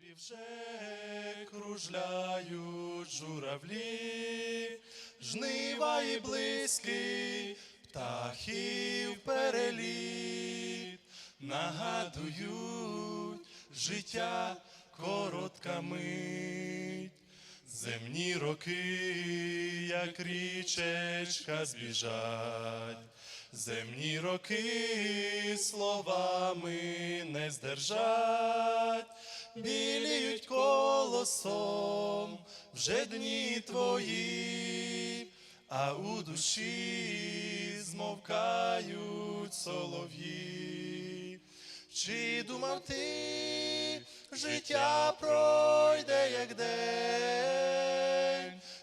небі вже кружляють журавлі, жнива і близькі птахів переліт, нагадують життя коротка мить. Земні роки, як річечка збіжать, земні роки словами не здержать, біліють колосом вже дні твої, а у душі змовкають солов'ї. Чи думав ти, життя день?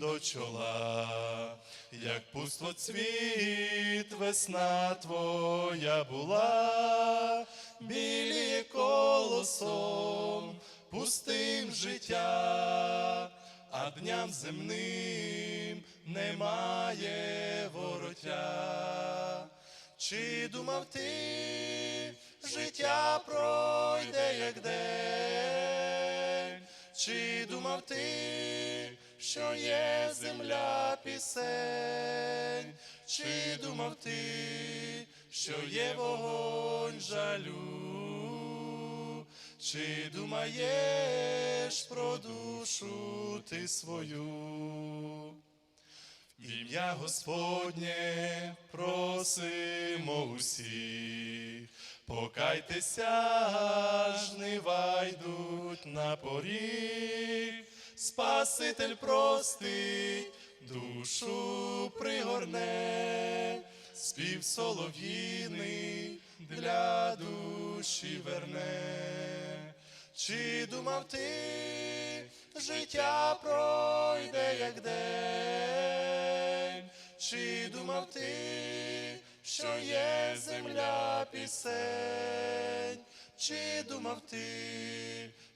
до чола, як пустоцвіт весна твоя була, біліє колосом пустим життя, а дням земним немає вороття. Чи думав ти, життя пройде як день? Чи думав ти, що є земля пісень? Чи думав ти, що є вогонь жалю? Чи думаєш про душу ти свою? Ім'я Господнє просимо усіх, покайтеся, жнива йдуть на поріг, Спаситель простить, душу пригорне, спів солов'їний для душі верне. Чи думав ти, життя пройде як день? Чи думав ти, що є земля пісень? Чи думав ти,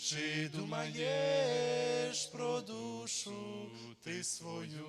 Чи думаєш про душу ти свою?